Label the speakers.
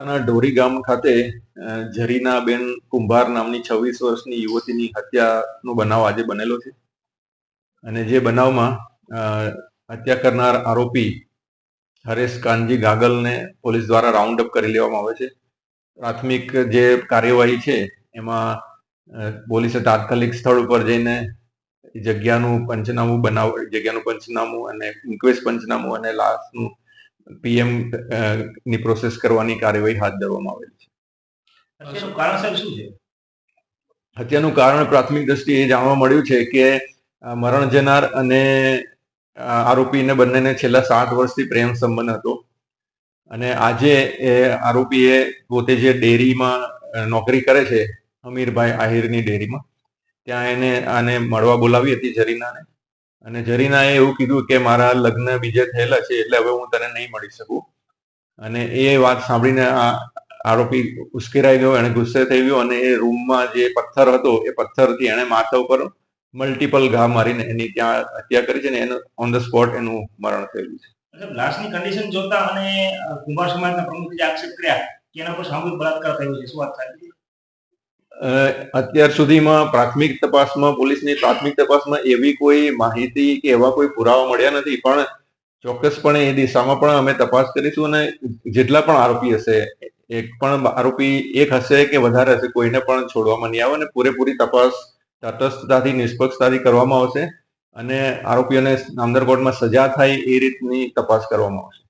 Speaker 1: ઢોરી ગામ ખાતે અ, ઝરીનાબેન કુંભાર નામની છવ્વીસ વર્ષની યુવતીની હત્યાનો બનાવ આજે બનેલો છે. અને જે બનાવમાં હત્યા કરનાર આરોપી હરેશ કાનજી ગાગલને પોલીસ દ્વારા રાઉન્ડ અપ કરી લેવામાં આવે છે. પ્રાથમિક જે કાર્યવાહી છે એમાં પોલીસે તાત્કાલિક સ્થળ ઉપર જઈને જગ્યાનું પંચનામું બનાવ જગ્યાનું પંચનામું અને ઇન્ક્વેસ્ટ પંચનામું અને લાશનું પીએમની પ્રોસેસ કરવાની કાર્યવાહી હાથ ધરવામાં આવેલી છે.
Speaker 2: હત્યાનું કારણ સાહેબ શું છે?
Speaker 1: હત્યાનું કારણ પ્રાથમિક દ્રષ્ટિએ એ જાણવા મળ્યું છે કે મરણ જનાર અને આરોપી આરોપીને બંનેને છેલ્લા સાત વર્ષથી પ્રેમ સંબંધ હતો. અને આજે એ આરોપીએ પોતે જે ડેરીમાં નોકરી કરે છે અમીરભાઈ આહિરની ડેરીમાં ત્યાં એને આને મળવા બોલાવી હતી જરીનાને અને જરીનાએ એવું કીધું કે મારા લગ્ન બીજે થયેલા છે એટલે હવે હું તને નહીં મળી શકું. અને એ વાત સાંભળીને આરોપી ઉશ્કેરાઈ ગયો એને ગુસ્સે થઈ ગયો અને એ રૂમમાં જે પથ્થર હતો, એ પથ્થરથી એણે માથા ઉપર મલ્ટિપલ ઘા મારીને એની ત્યાં હત્યા કરી છે ને એનું ઓન ધ સ્પોટ એનું મરણ થયેલું છે.
Speaker 2: મતલબ લાશની કન્ડિશન જોતા અને કુમાર સમાજના પ્રમુખે જે આક્ષેપ કર્યા, કે એના પર સામૂહિક બળાત્કાર થયો છે. શું વાત થાય?
Speaker 1: અત્યાર સુધીમાં પ્રાથમિક તપાસમાં, પોલીસની પ્રાથમિક તપાસમાં એવી કોઈ માહિતી કે એવા કોઈ પુરાવા મળ્યા નથી. પણ ચોક્કસપણે એ દિશામાં પણ અમે તપાસ કરીશું અને જેટલા પણ આરોપી હશે, એક પણ આરોપી એક હશે કે વધારે હશે, કોઈને પણ છોડવામાં નહીં આવે અને પૂરેપૂરી તપાસ તટસ્થતાથી, નિષ્પક્ષતાથી કરવામાં આવશે અને આરોપીઓને નામદાર કોર્ટમાં સજા થાય એ રીતની તપાસ કરવામાં આવશે.